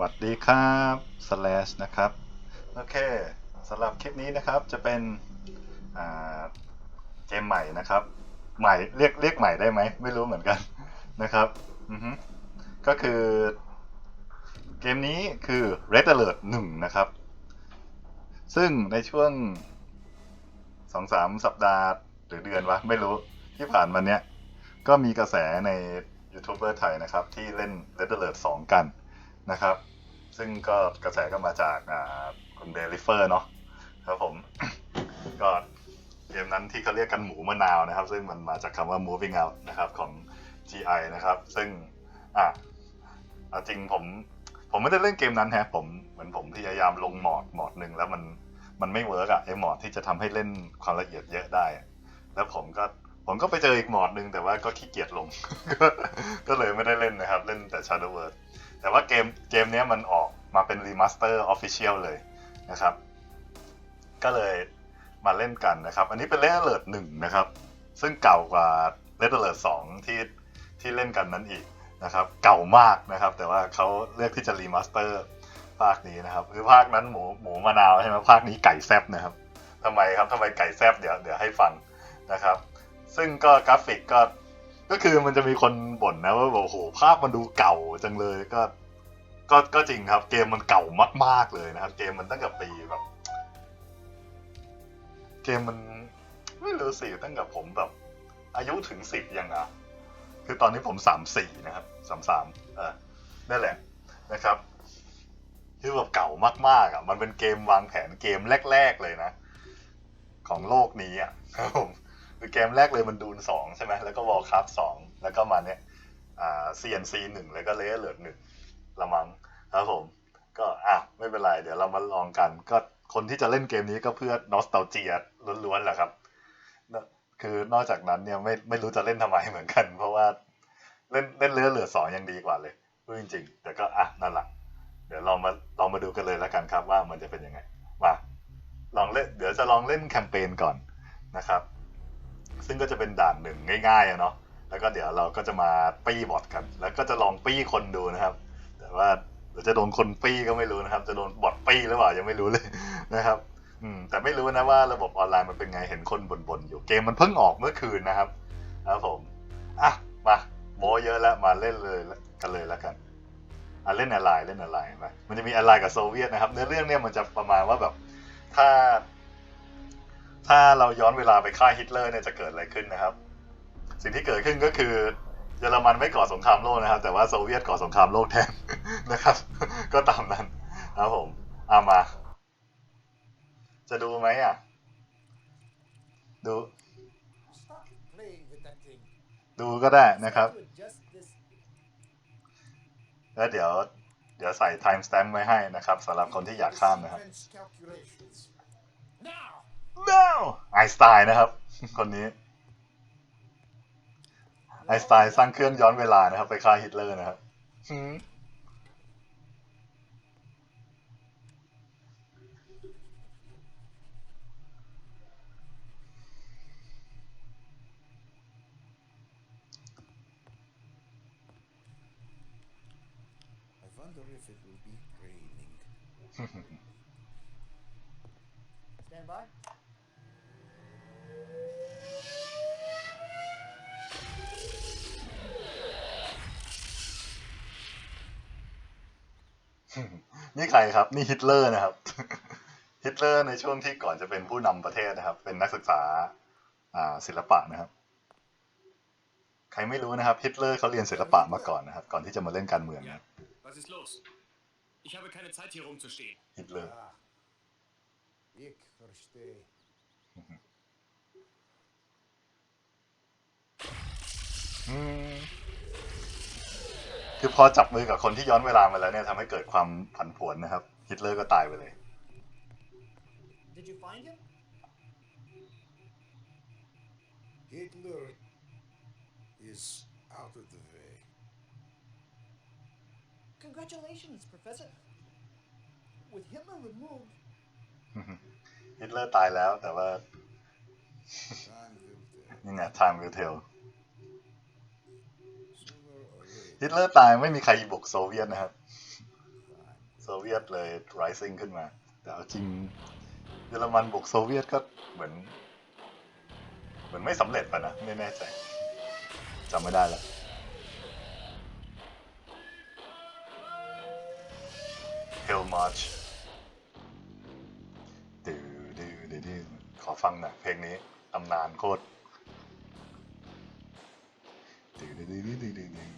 วัสดีครับ slash นะครับ โอเคสำหรับคลิปนี้นะครับจะเป็นเกมใหม่นะครับ ใหม่เรียกเรียกใหม่ได้ไหม ไม่รู้เหมือนกันนะครับอือฮึก็คือเกมนี้คือ Red Alert 1 นะครับ ซึ่งในช่วงสองสามสัปดาห์หรือเดือนวะ ไม่รู้ที่ผ่านมาเนี้ย ก็มีกระแสในยูทูบเบอร์ไทยนะครับ ที่เล่น Red Alert 2 กัน นะครับ ซึ่งก็กระแสก็มาจากคุณเบลิเฟอร์เนาะครับผมก็เกมนั้นที่เขาเรียกกันหมูมะนาวนะครับ ซึ่งมันมาจากคำว่า moving out นะครับของ GI นะครับ ซึ่งอะจริงผมผมไม่ได้เล่นเกมนั้นฮะผมเหมือนผมพยายามลงหมอดหมอดหนึ่งแล้วมันมันไม่เวิร์กอะไอหมอดที่จะทำให้เล่นความละเอียดเยอะได้ แล้วผมก็ผมก็ไปเจออีกหมอดหนึ่งแต่ว่าก็ขี้เกียจลง ก็ก็เลยไม่ได้เล่นนะครับ เล่นแต่ Shadow World แต่ว่าเกมเกมนี้มันออกมาเป็นรีมาสเตอร์ออฟฟิเชียลเลยนะครับ ก็เลยมาเล่นกันนะครับ อันนี้เป็น Red Alert 1นะครับ ซึ่งเก่ากว่า Red Alert 2ที่ที่เล่นกันนั้นอีกนะครับ เก่ามากนะครับ แต่ว่าเขาเลือกที่จะรีมาสเตอร์ภาคนี้นะครับคือภาคนั้นหมูหมูมะนาวใช่ไหมภาคนี้ไก่แซบนะครับทำไมครับทำไมไก่แซบเดี๋ยวเดี๋ยวให้ฟังนะครับ ซึ่งก็กราฟิกก็ ก็คือมันจะมีคนบ่นนะว่าแบบโอ้โหภาพมันดูเก่าจังเลยก็ ก็ก็จริงครับ เกมมันเก่ามาก ๆเลยนะครับ เกมมันตั้งแต่ปีแบบ เกมมันไม่รู้สิตั้งแต่ผมแบบ อายุถึงสิบยังอะคือตอนนี้ผมสามสี่นะครับสามสามเออนั่นแหละนะครับคือแบบเก่ามากๆอะ มันเป็นเกมวางแผนเกมแรก ๆเลยนะ ของโลกนี้อะครับผม คือเกมแรกเลยมันดูนสองใช่ไหมแล้วก็วอลคัพสองแล้วก็มาเนี้ยอ่า CNC หนึ่งแล้วก็เลเยอร์หนึ่งละมังครับผม ก็อะไม่เป็นไร เดี๋ยวเรามาลองกัน ก็คนที่จะเล่นเกมนี้ก็เพื่อนอสต a เจียล้วนๆแหละครับนะคือนอกจากนั้นเนี่ยไม่ไม่รู้จะเล่นทำไมเหมือนกัน เพราะว่าเล่นเล่นเลเยอร์สองยังดีกว่าเลยพูดจริงๆแต่ก็อะนั่นแหละเดี๋ยวเรามาลองมาดูกันเลยแล้วกันครับว่ามันจะเป็นยังไงมาลองเล่นเดี๋ยวจะลองเล่นแคมเปญก่อนนะครับ ซึ่งก็จะเป็นด่านหนึ่งง่ายๆอะเนาะแล้วก็เดี๋ยวเราก็จะมาปี้บอทกัน แล้วก็จะลองปี้คนดูนะครับ แต่ว่าเดี๋ยวจะโดนคนปี้ก็ไม่รู้นะครับ จะโดนบอทปี้หรือเปล่ายังไม่รู้เลยนะครับ อืม แต่ไม่รู้นะว่าระบบออนไลน์มันเป็นไงเห็นคนบ่นๆอยู่เกมมันเพิ่งออกเมื่อคืนนะครับครับผมอะมาโมเยอะแล้วมาเล่นเลยกันเลยแล้วกันอะเล่นอะไรเล่นอะไรมามันจะมีอะไรกับโซเวียตนะครับเนื้อเรื่องเนี่ยมันจะประมาณว่าแบบ ถ้า ถ้าเราย้อนเวลาไปฆ่าฮิตเลอร์เนี่ยจะเกิดอะไรขึ้นนะครับ สิ่งที่เกิดขึ้นก็คือเยอรมันไม่ก่อสงครามโลกนะครับ แต่ว่าโซเวียตก่อสงครามโลกแทนนะครับ ก็ตามนั้นครับผมเอามา จะดูไหมอะ ดู ดูก็ได้นะครับแล้วเดี๋ยว เดี๋ยวใส่ time stamp ไว้ให้นะครับสำหรับคนที่อยากข้ามนะครับ no ไอน์สไตน์นะครับ คนนี้ ไอน์สไตน์สร้างเครื่องย้อนเวลานะครับ ไปฆ่าฮิตเลอร์นะครับหืม I wonder if it will be raining. Stand by. นี่ใครครับ นี่ฮิตเลอร์นะครับ ฮิตเลอร์ในช่วงที่ก่อนจะเป็นผู้นำประเทศนะครับ เป็นนักศึกษาอ่าศิลปะนะครับ ใครไม่รู้นะครับ ฮิตเลอร์เขาเรียนศิลปะมาก่อนนะครับ ก่อนที่จะมาเล่นการเมือง Ja, นะ was ist los? Ich habe keine Zeit hier rumzustehen. ฮิตเลอร์ Ah, ich verstehe. อืม คือพอจับมือกับคนที่ย้อนเวลามาแล้วเนี่ยทำให้เกิดความผันผวนนะครับ ฮิตเลอร์ก็ตายไปเลย Did you find him? Hitler is out of the way. Congratulations, Professor. With Hitler removed, ฮิตเลอร์ตายแล้วแต่ว่า time will tell. นี่ไง time will tell ฮิตเลอร์ตายไม่มีใครบุกโซเวียตนะครับ fine. เวียตเลย rising ขึ้นมา แต่เอาจริงเยอรมันบุกโซเวียตก็เหมือน เหมือนไม่สำเร็จป่ะนะ ไม่แน่ใจจำไม่ได้แล้ว Hell March ดื้อดื้อดื้อดื้อขอฟังหน่อยเพลงนี้ตำนานโคตรดื้อดื้อดื้อดื้อดื้อดื้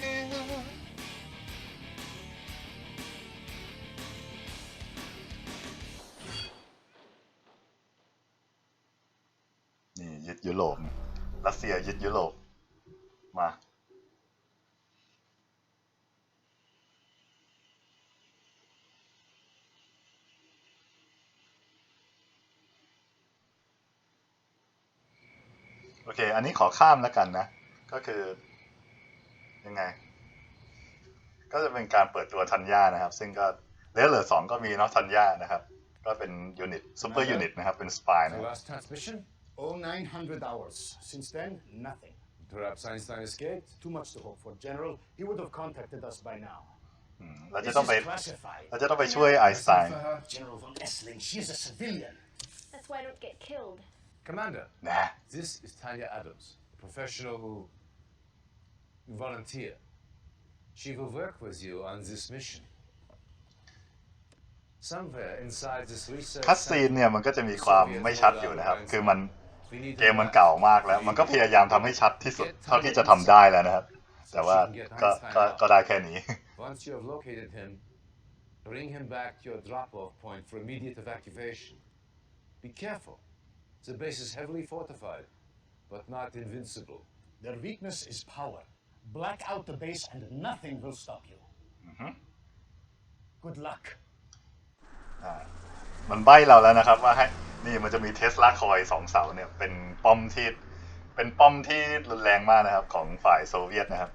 ดื้ นนี้ขอข้ามแล้วกันนะ ก็คือยังไง ก็จะเป็นการเปิดตัวทัญญานะครับ ซึ่งก็เลเหลือสองก็มีเนาะทัญญานะครับ ก็เป็นยูนิตซูเปอร์ยูนิตนะครับ เป็นสปายนะ The ครับ last transmission? Oh, 900 hours. Since then, nothing. Perhaps Einstein escaped? Too much to hope for, General. He would have contacted us by now. อืมเราจะ This ต้องไป is classified. เราจะต้องไปช่วยไอน์สไตน์ For her. General von Essling, she is a civilian. That's why I don't get killed. Commander, นะ this is Tanya Adams, a professional volunteer. She will work with you on this mission. Somewhere inside this research คัสซีน center, เนี่ยมันก็จะมีความ Soviets ไม่ชัด hold อยู่ out นะครับ Einstein. คือมัน We need เกม a มัน map. เก่ามากแล้ว มันก็พยายามทำให้ชัดที่สุดเท่าที่จะทำได้แล้วนะครับ แต่ว่าก็ก็ก็ได้แค่นี้ Once you have located him, bring him back to your drop-off point for immediate evacuation. Be careful. The base is heavily fortified, but not invincible. Their weakness is power. Black out the base and nothing will stop you. Good luck. มันใบ้เราแล้วนะครับว่าให้นี่มันจะมีเทสลาคอยสองเสาเนี่ยเป็นป้อมที่เป็นป้อมที่รุนแรงมากนะครับของฝ่ายโซเวียตนะครับ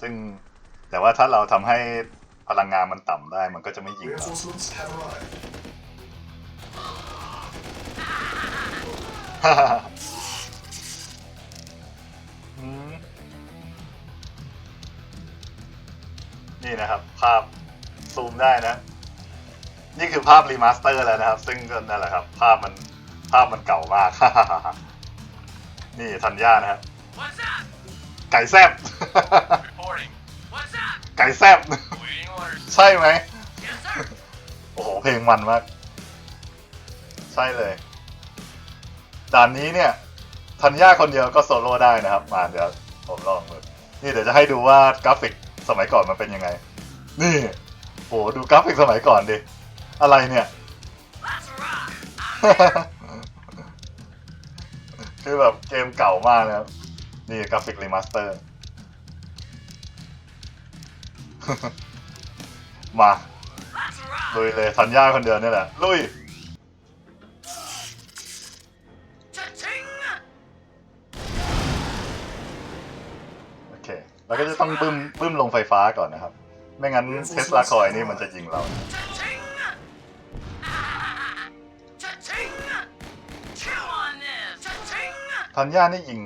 ซึ่งแต่ว่าถ้าเราทำให้พลังงานมันต่ำได้มันก็จะไม่ยิงเรา นี่นะครับ ภาพซูมได้นะ นี่คือภาพรีมาสเตอร์แล้วนะครับ ซึ่งก็นั่นแหละครับ ภาพมันภาพมันเก่ามาก นี่ธัญญานะครับ ไก่แซบไก่แซบใช่ไหมโอ้โห เพลงมันมาก ใช่เลย ด่านนี้เนี่ยธัญญาคนเดียวก็โซโล่ได้นะครับ มาเดี๋ยวผมลองดูนี่เดี๋ยวจะให้ดูว่ากราฟิกสมัยก่อนมันเป็นยังไง นี่โหดูกราฟิกสมัยก่อนดิ อะไรเนี่ย คือแบบเกมเก่ามากนะครับ นี่กราฟิกรีมาสเตอร์ มา ลุยเลยธัญญาคนเดียวนี่แหละ ลุย เคแล้วก็จะต้องบึ้มบึ้มลงไฟฟ้าก่อนนะครับ ไม่งั้นเทสลาคอยนี่มันจะยิงเรา Cha-ching. Ah. Cha-ching. Chew on this. Cha-ching. ทันย่านี่ยิง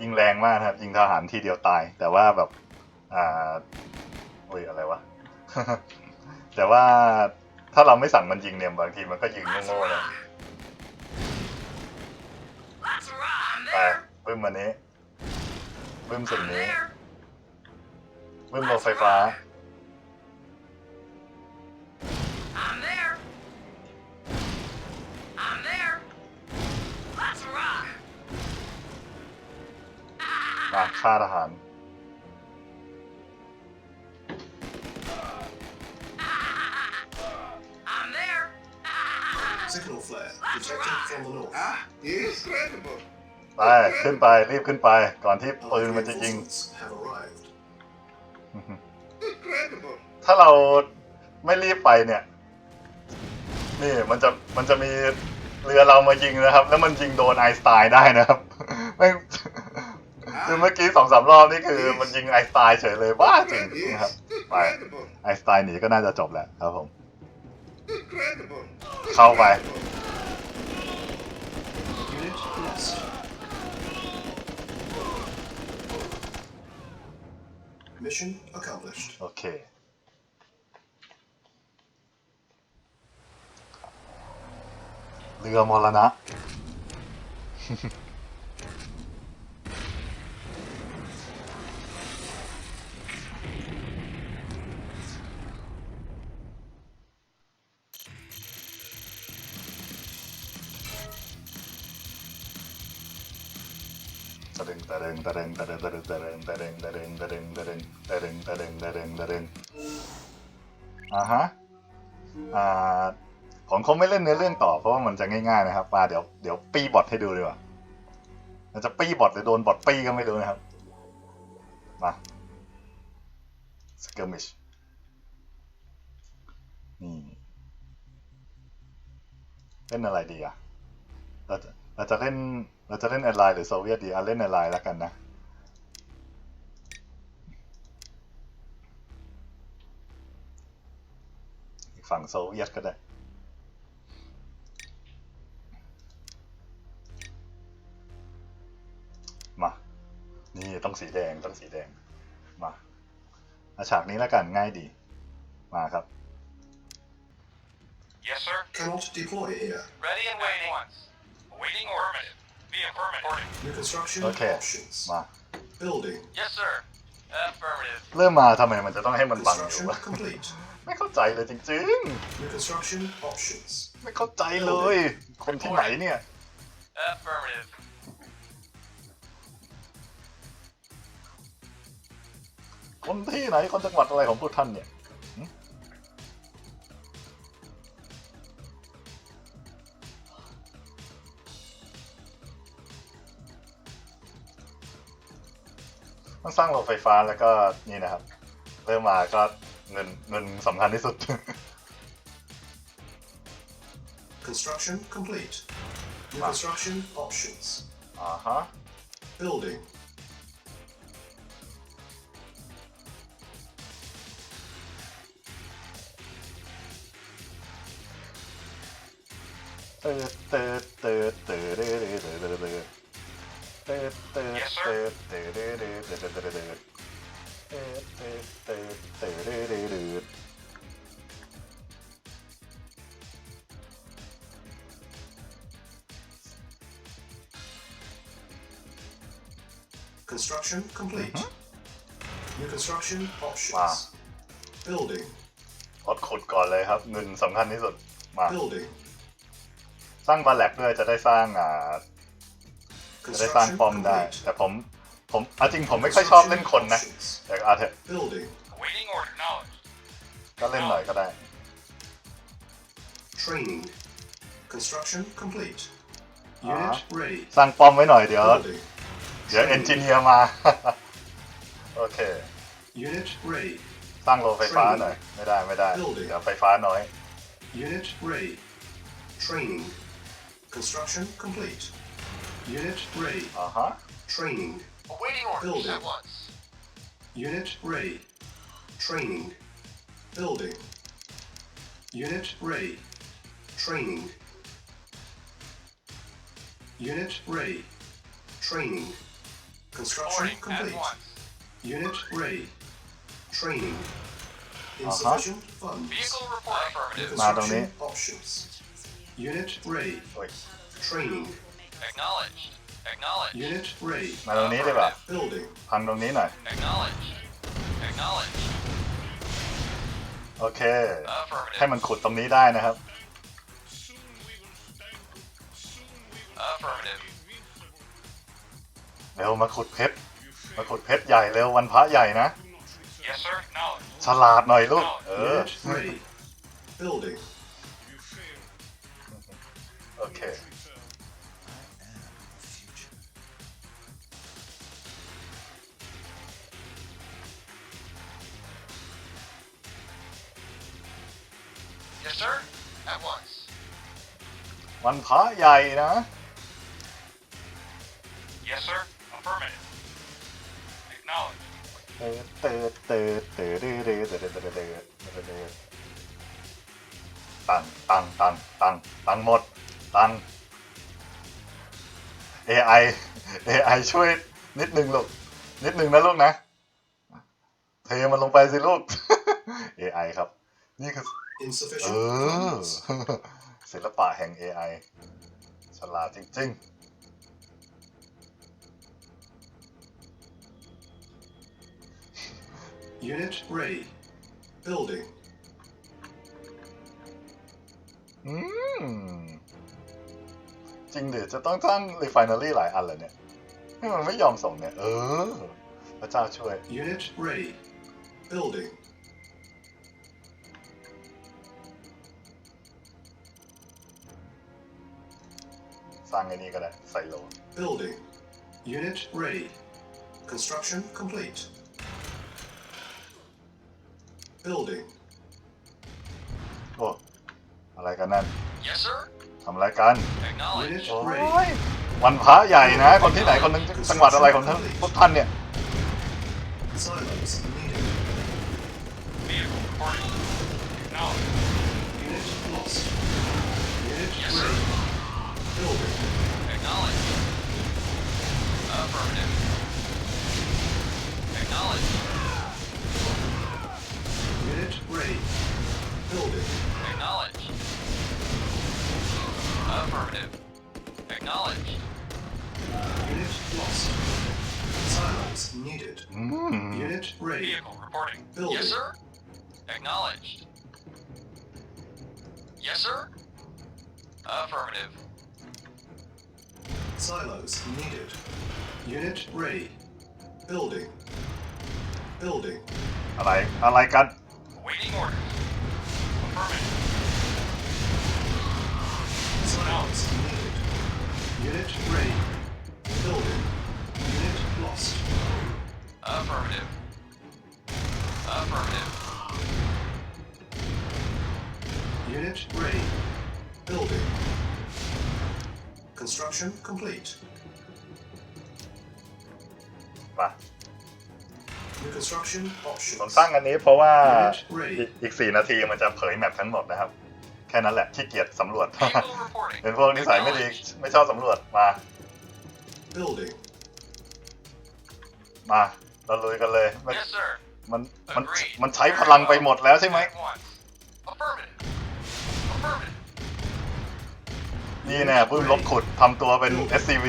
ยิงแรงมากนะครับ ยิงทหารทีเดียวตาย แต่ว่าแบบ อ่าโอ้ยอะไรวะ แต่ว่าถ้าเราไม่สั่งมันยิงเนี่ยบางทีมันก็ยิง Let's โง่ๆเลย rock. Let's rock. I'm ไป there. บึ้มอันนี้ บึ้มสิ่ง I'm นี้ there. บึ้มลงไฟฟ้า I'm there. I'm there. Let's rock. มาฆ่าทหาร I'm there. Signal flare detected from the north. Ah, incredible. ไปขึ้นไปรีบขึ้นไป ก่อนที่ปืนมันจะยิง ถ้าเราไม่รีบไปเนี่ย นี่มันจะมันจะมีเรือเรามายิงนะครับ แล้วมันยิงโดนไอสไตน์ได้นะครับไม่คือเมื่อกี้สองสามรอบนี่คือมันยิงไอสไตน์เฉยเลยบ้าจริงนะครับไปไอสไตน์หนีก็น่าจะจบแหละครับผม เข้าไป Mission accomplished. Okay. 내가 몰라 나. งตะดึงตะดึงตะดึงตะดึงตะดึงตะดึงตะดึงตะดึงตะดึงตะดึงตะดึงตะดึงตะดึงอ่าฮะอ่าผมคงไม่เล่นเนื้อเรื่องต่อเพราะว่ามันจะง่ายๆนะครับมาเดี๋ยวเดี๋ยวปี้บอทให้ดูดีกว่ามันจะปี้บอทหรือโดนบอทปี้ก็ไม่รู้นะครับมาสเกิร์มิชนี่เล่นอะไรดีอะเราจะเราจะเล่น เราจะเล่นแอร์ไลน์หรือโซเวียตดีอะเล่นแอร์ไลน์แล้วกันนะอีกฝั่งโซเวียตก็ได้มานี่ต้องสีแดงต้องสีแดงมาเอาฉากนี้แล้วกันง่ายดี มาครับ Yes, sir. Cannot deploy here. Ready and waiting. Awaiting order. Be affirmative. New construction Okay. options. มา Building. Yes, sir. Affirmative. เริ่มมาทำไมมันจะต้องให้มันบังอยู่ Construction วะ complete. ไม่เข้าใจเลยจริง New construction options. ๆ ไม่เข้าใจเลย คนที่ไหนเนี่ย Affirmative. คนที่ไหนคนจังหวัดอะไรของพวกท่านเนี่ย ต้องสร้างโรงไฟฟ้าแล้วก็นี่นะครับ เริ่มมาก็เงินเงินสำคัญที่สุด Construction complete. New Wow. construction options. อ่าฮะ Building. เติร์ดเติร์ด เติร์ดเติร์ดเติร์ดเติร์ดเติร์ดเติร์ดเติร์ดเติร์ด Yes, เติ sir. ร์ดเติร์ดเติร์ดเติร์ดเติร์ดเติร์ดเติร์ดเติร์ดเติร์ดเติร์ดเติร์ดเติร์ดเติร์ดเติร์ด Construction complete. New construction options. Wow. Building. กดขุดก่อนเลยครับ เงินสำคัญที่สุดมา Building. สร้างบาแลกด้วยจะได้สร้างอ่า จะได้สร้าง Construction ป้อมได้ complete. แต่ผมผมเอาจริงผมไม่ค่อยชอบเล่นคนนะ Options. แต่เอาเถอะ Building. Awaiting order. Knowledge. ก็เล่นหน่อยก็ได้ Training. Construction complete. Ah. Unit ready. สร้างป้อมไว้หน่อยเดี๋ยว Building. เดี๋ยวเอนจิเนียร์มา โอเค Unit ready. สร้างโรงไฟฟ้าหน่อย ไม่ได้ไม่ได้ Building เดี๋ยวไฟฟ้าน้อย Unit ready. Training. Construction complete. Unit ready. Uh huh. Training. Awaiting orders Building. at once. Unit ready. Training. Building. Unit ready. Training. Unit ready. Training. Construction Boarding complete. Unit ready. Training. Uh-huh. Insufficient uh-huh. funds. Vehicle report affirmative. Construction eh? options. Unit ready. Wait. Training. Acknowledged. Acknowledged. Unit ready. มาตรงนี้ดีกว่า Building. พังตรงนี้หน่อย Acknowledged. Acknowledged. โอเค Affirmative. ให้มันขุดตรงนี้ได้นะครับ Affirmative. เร็วมาขุดเพชร มาขุดเพชรใหญ่เร็ววันพระใหญ่นะ Yes, sir. Knowledge. ฉลาดหน่อยลูก เออ Unit ready. Building. โอเค sir. At once. วันพระใหญ่นะ Yes, sir. Affirmative. Acknowledged. เติร์ดเติร์ดเติร์ดเติร์ดเติร์ดเติร์ดเติร์ดเติร์ดเติร์ดเติร์ดเติร์ดตังตังตังตังตังหมด ตัง AI AI ช่วยนิดนึงลูก นิดนึงนะลูกนะ เทมันลงไปสิลูก AI ครับ นี่คือ เอ Insufficient อ funds. ศิลปะแห่ง AI ฉลาดจริง Unit ready. Building. ๆ อืม จริงดิจะต้องสร้าง refinery หลายอันเลยเนี่ยนี่มันไม่ยอมส่งเนี่ย เออ พระเจ้าช่วย Unit ready. Building. ร้างไอ้นี่ก็ได้ไซโล Building. Unit ready. Construction complete. Building. โอ้อะไรกันนั่น Yes, sir. ทำอะไรกัน Acknowledged. Unit โอ้ ready. ยวันพระใหญ่นะ คนที่ไหนคนหนึงจังหวัดอะไรของท่านพวกท่านเนี่ย Silos needed. Vehicle reporting. Acknowledged. Unit lost. Unit Yes, sir. ready. Building. Acknowledged. Affirmative. Acknowledged. Unit ready. Building. Acknowledged. Affirmative. Acknowledged. Unit lost. Silos needed. อืม Unit ready. Vehicle reporting. Building. Yes, sir. Acknowledged. Yes, sir. Affirmative. Silos needed. Unit ready. Building. Building. อะไร อะไรกัน Awaiting orders. Affirmative. Silos needed. Unit ready. Building. Unit lost. Affirmative. Affirmative. Unit ready. Building. Construction complete. มา New construction ผม options. สร้างอันนี้เพราะว่า Unit อีก ready. อีกสี่นาทีมันจะเผยแมปทั้งหมดนะครับ แค่นั้นแหละขี้เกียจสำรวจ Vehicle reporting. เป็นพวกนิสัยไม่ดีไม่ชอบสำรวจมา Building. มาเราลุยกันเลยมัน Yes, sir. มันมัน Agreed. มันใช้พลังไปหมดแล้วใช่ไหม At once. Affirmative. Affirmative. นี่แน่ปื้มลบขุดทำตัวเป็น SCV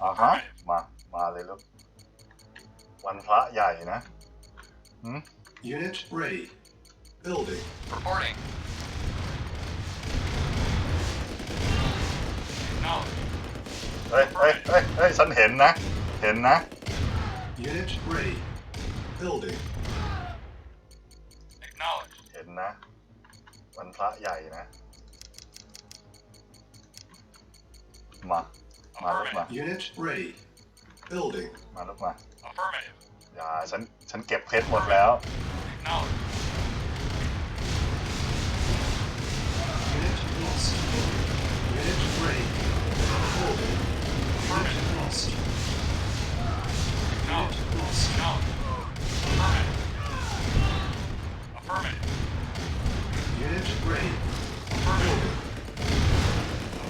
Silos needed. Silos needed. Affirmative. Unit ready. Building. Affirmative. Unit lost. Building. Construction complete. Unit lost. Unit ready. Building. Yes, sir. Affirmative. Acknowledged. อ่าฮะ มา มาเลยลูกวันพระใหญ่นะหืม Unit ready. Building. Reporting. Acknowledged. เฮ้ยเฮ้ยเฮ้ยเฮ้ยฉันเห็นนะ เห็นนะ Unit ready. Building. Acknowledged. เห็นนะ วันพระใหญ่นะ มา มาลูกมา Unit ready. Building. มาลูกมา Affirmative. อย่า ฉัน ฉันเก็บเพชรหมดแล้ว Acknowledged. Unit lost. Unit ready. Building. Unit lost. Acknowledged. Unit lost. Acknowledged. Affirmative. Affirmative. Unit ready. Affirmative.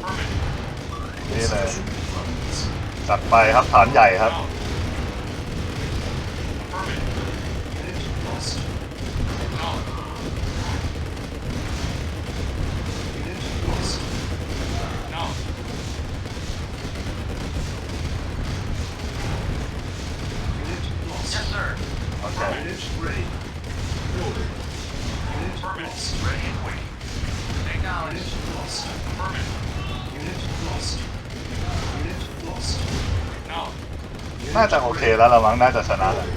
Affirmative. นี่เลยจัดไปครับฐานใหญ่ครับ น่าจะโอเคแล้วละมั้งน่าจะชนะแล้ว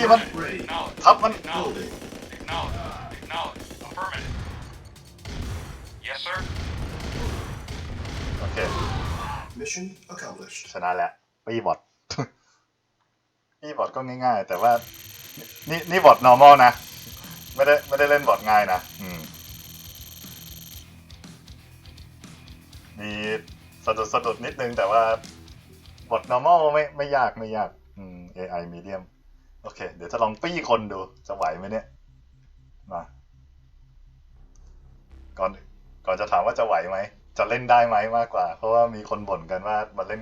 นี่มัน Ready. Acknowledged. ทับมัน Acknowledged. Building. Acknowledged. Acknowledged. Affirmative. Yes, sir. โอเค Mission accomplished. ชนะแล้วปีบอท ปีบอทก็ง่ายๆ แต่ว่า นี่นี่บอท normal นะ ไม่ได้ไม่ได้เล่นบอทง่ายนะ อืม มีสะดุดสะดุดนิดนึงแต่ว่าบอท normal ไม่ไม่ยากไม่ยาก อืม AI medium โอเค เดี๋ยวจะลองปี้คนดู จะไหวไหมเนี่ย มา ก่อน ก่อนจะถามว่าจะไหวไหม จะเล่นได้ไหมมากกว่า เพราะว่ามีคนบ่นกันว่ามันเล่น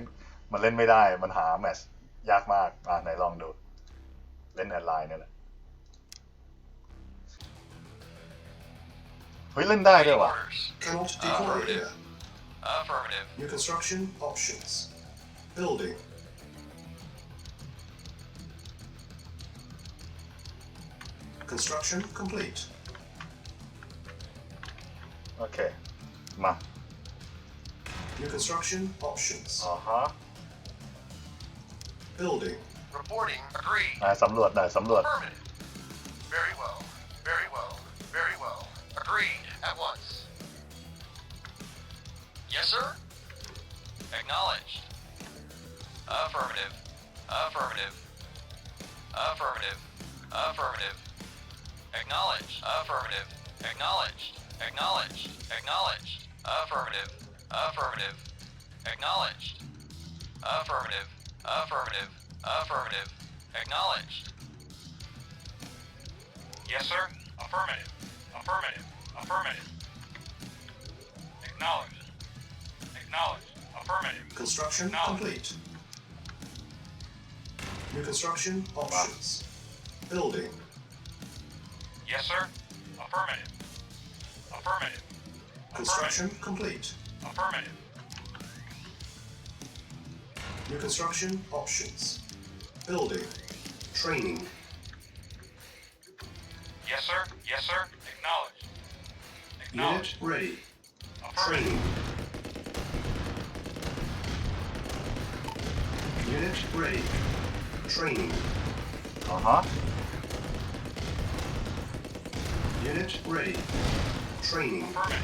มันเล่นไม่ได้ มันหาแมตช์ยากมาก อ่าไหนลองดู เล่นแอดไลน์เนี่ยแหละ เฮ้ย เล่นได้ด้วยว่ะ Orders. Cannot deploy here. Affirmative. New construction options. Building. Construction complete. โอเค มา New construction options. อ๋อฮะ Building. Reporting. Agreed. อ่าสำรวจหน่อยสำรวจ Affirmative. Very well. Very well. Very well. Agreed. At once. Yes, sir. Acknowledged. Affirmative. Affirmative. Affirmative. Affirmative. Acknowledged. Affirmative. Acknowledged. Acknowledged. Acknowledged. Affirmative. Affirmative. Acknowledged. Affirmative. Affirmative. Affirmative. Acknowledged. Yes, sir. Affirmative. Affirmative. Affirmative. Acknowledged. Acknowledged. Affirmative. Construction complete. New construction options. Building. Yes, sir. Affirmative. Affirmative. Construction complete. Affirmative. New construction options. Building. Training. Yes, sir. Yes, sir. Acknowledged. Acknowledged. Unit ready. Training. Unit ready. Training. Uh huh. Unit ready. Training. Affirmative.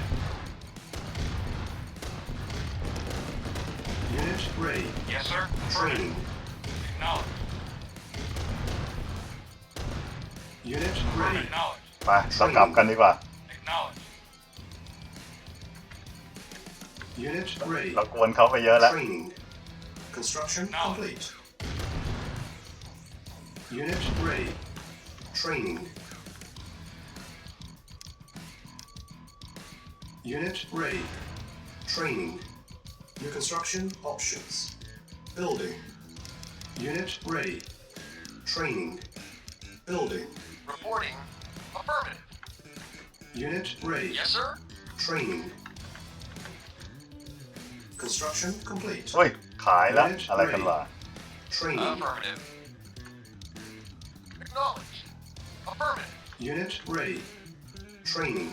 Unit ready. Yes, sir. Affirmative. Training. Acknowledged. Unit Affirmative. ready. Acknowledged. ไปเรากลับกันดีกว่า Acknowledged. Unit ready. เรากวนเขาไปเยอะแล้ว Training. Construction No. complete. Unit ready. Training. Unit ready. Training. New construction options. Building. Unit ready. Training. Building. Reporting. Affirmative. Unit ready. Yes, sir. Training. Construction complete. เฮ้ย ขายแล้ว อะไรกันวะ Training. Affirmative. Acknowledged. Affirmative. Unit ready. Training.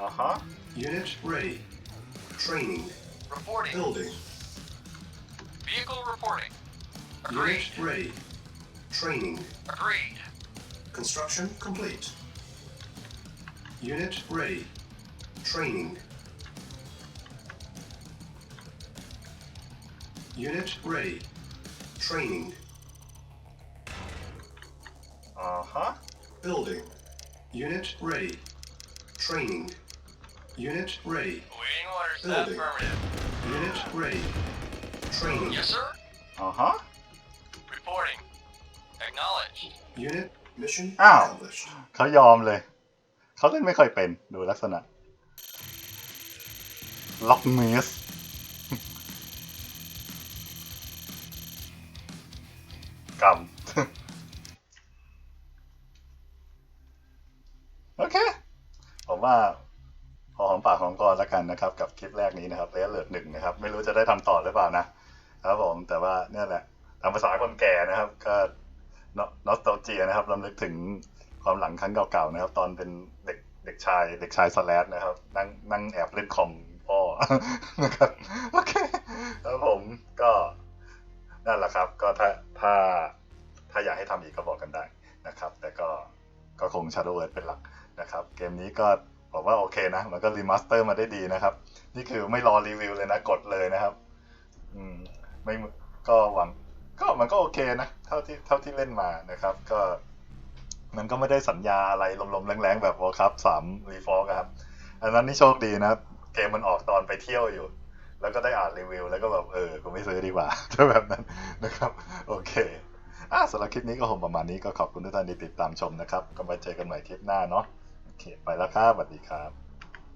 Uh huh. Unit ready. Training. Reporting. Building. Vehicle reporting. Agreed. Unit ready. Training. Agreed. Construction complete. Unit ready. Training. Unit ready. Training. Uh huh. Building. Unit ready. Training. Unit ready. Awaiting orders. Building. Affirmative. Unit ready. Training. Yes, sir. อ๋อฮะ Reporting. Acknowledged. Unit Mission Ow. accomplished. เขายอมเลย เขาเล่นไม่ค่อยเป็น ดูลักษณะ ล็อกเมส กรรม โอเค ผมว่าพอหอมปากหอมคอแล้วกันนะครับ กับคลิปแรกนี้นะครับเรยเลิศหนึ่งนะครับ ไม่รู้จะได้ทำต่อหรือเปล่านะครับผมแต่ว่าเนี่ยแหละตามภาษาคนแก่นะครับ ก็นอสโตเจียนะครับรำลึกถึงความหลังครั้งเก่าๆนะครับ ตอนเป็นเด็กเด็กชาย เด็กชายสแลดนะครับ นั่งนั่งแอบเล่นคอมพ่อนะครับโอเคแล้วผมก็นั่นแหละครับ ก็ถ้าถ้าถ้าอยากให้ทำอีกก็บอกกันได้นะครับ แต่ก็ก็คง Shadow Word เป็นหลักนะครับ เกมนี้ก็ บอกว่าโอเคนะ มันก็รีมาสเตอร์มาได้ดีนะครับ นี่คือไม่รอรีวิวเลยนะ กดเลยนะครับ อืม ไม่ก็หวัง ก็มันก็โอเคนะ เท่าที่เท่าที่เล่นมานะครับ ก็ มันก็ไม่ได้สัญญาอะไรลมๆแรงๆ แบบ Warcraft 3 r e f o r ครับ อันนั้นนี่โชคดีนะ เกมมันออกตอนไปเที่ยวอยู่ แล้วก็ได้อ่านรีวิว แล้วก็แบบเออกูไม่ซื้อดีกว่าถ้าแบบนั้นนะครับ โอเคอะสำหรับคลิปนี้ก็คงประมาณนี้ก็ขอบคุณทุกท่านที่ติดตามชมนะครับ ก็มาเจอกันใหม่คลิปหน้าเนาะ โอเค ไปแล้วครับสวัสดีครับ